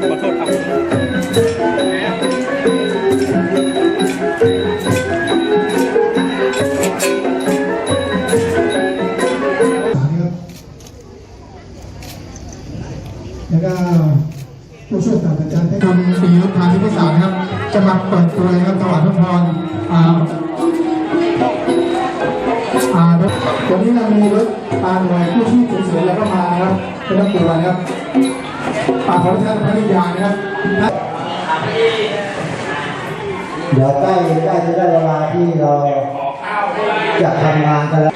ขอโทษครับแล้วก็ผู้ช่วยศาสตราจารย์ให้ทำปีรุธานิพศาสตร์ครับ จะมาเปิดตัวเลยครับถวายพระพรอ่าอ่ารถวันนี้เรามีรถตามหน่วยผู้ชีพฉุกเฉินแล้วก็มานะครับเป็นรถตัวนะครับ ของท่านพระวิยานะครับเดี๋ยวใกล้ใกล้จะได้เวลาที่เราจะทำงานกันแล้ว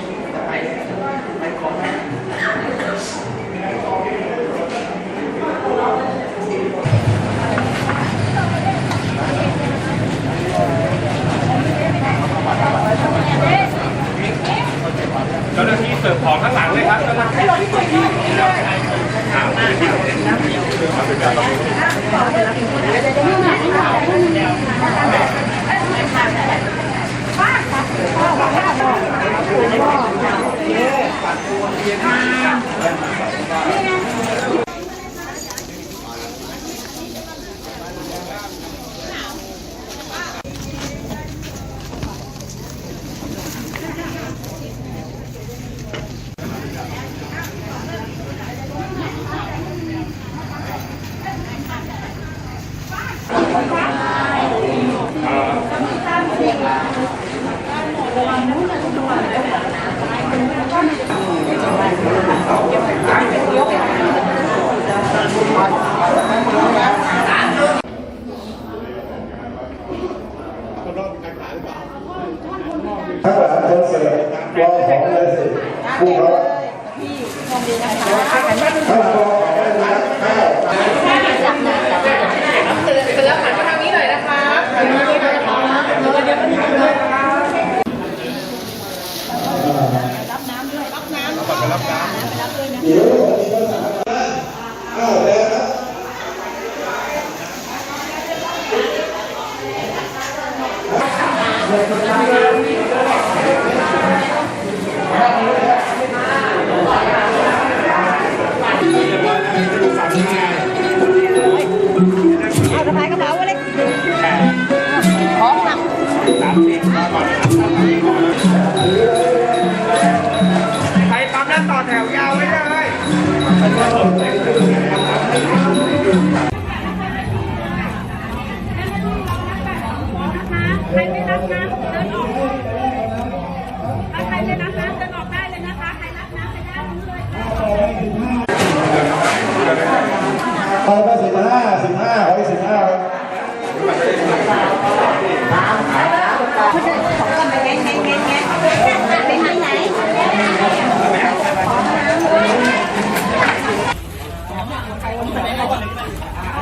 เจ้าหน้าที่เสิร์ฟของข้างหลังเลยครับเจ้าหน้าที่ ถ้าเกิดคนเสิร์ฟรอของเลยสิผู้เขาถ้าเรารอของเลยนะครับเอาสะพายกระเป๋าไว้เลยของหนักใค รปั๊มแล้วต่อแถวยาวไว้เลย ไปไปสิบห้าสิบห้าขออีกสิบห้าของกันไปแงะแงะแงะแงะไปทางไหน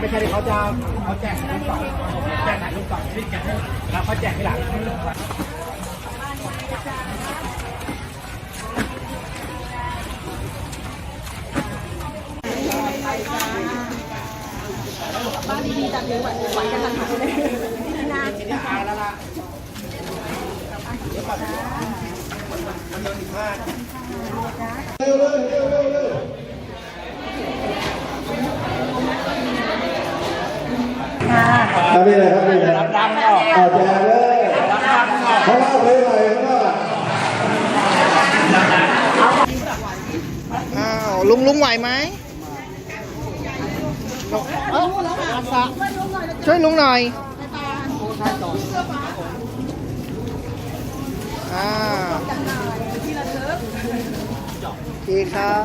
ไม่ใช่ที่เขาจะเขาแจกรูปก่อนแจกถ่ายรูปก่อนรีบแจกให้แล้วเขาแจกทีหลังเอาไปเลยครับไปเลยรับดำก็เอาแจกเลยเขาเล่าเลยหน่อยเขาเล่าอ้าวลุงลุงไหวไหม ช่วยลุงหน่อยอ่าโอเคครับ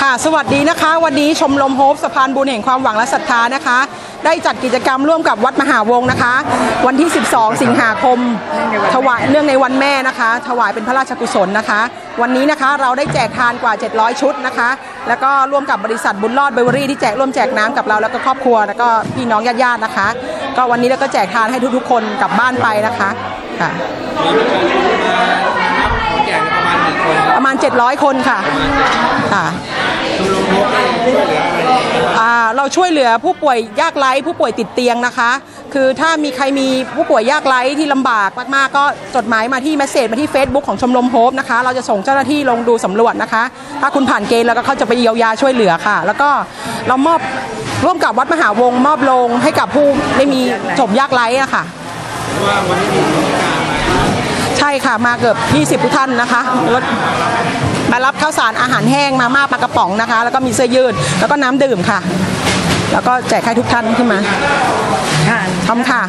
ค่ะ สวัสดีนะคะ วันนี้ชมรมโฮปสะพานบุญแห่งความหวังและศรัทธานะคะ ได้จัดกิจกรรมร่วมกับวัดมหาวงศ์นะคะ วันที่ 12 สิงหาคม ถวายเนื่องในวันแม่นะคะ ถวายเป็นพระราชกุศลนะคะ วันนี้นะคะเราได้แจกทานกว่า 700 ชุดนะคะ แล้วก็ร่วมกับบริษัทบุญรอดเบเวอรี่ที่แจกร่วมแจกน้ำกับเราแล้วก็ครอบครัวแล้วก็พี่น้องญาติๆนะคะ ก็วันนี้เราก็แจกทานให้ทุกๆ คนกลับบ้านไปนะคะค่ะแจกประมาณหนึ่งคนประมาณ 700 คนค่ะค่ะ อ่าเราช่วยเหลือผู้ป่วยยากไร้ผู้ป่วยติดเตียงนะคะ คือถ้ามีใครมีผู้ป่วยยากไร้ที่ลำบากมากๆก็จดหมายมาที่เมสเซจมาที่ Facebook ของชมรมโฮปนะคะ เราจะส่งเจ้าหน้าที่ลงดูสำรวจนะคะ ถ้าคุณผ่านเกณฑ์แล้วก็เขาจะไปเยียวยาช่วยเหลือค่ะ แล้วก็เรามอบร่วมกับวัดมหาวงศ์มอบโรงให้กับผู้ไม่มีจบยากไร้อะค่ะ ใช่ค่ะมาเกือบ 20ทุกท่านนะคะรถ รับข้าวสารอาหารแห้งมาม่าปลากระป๋องนะคะ แล้วก็มีเสื้อยืด แล้วก็น้ำดื่มค่ะ แล้วก็แจกให้ทุกท่านขึ้นมาทำค่ะ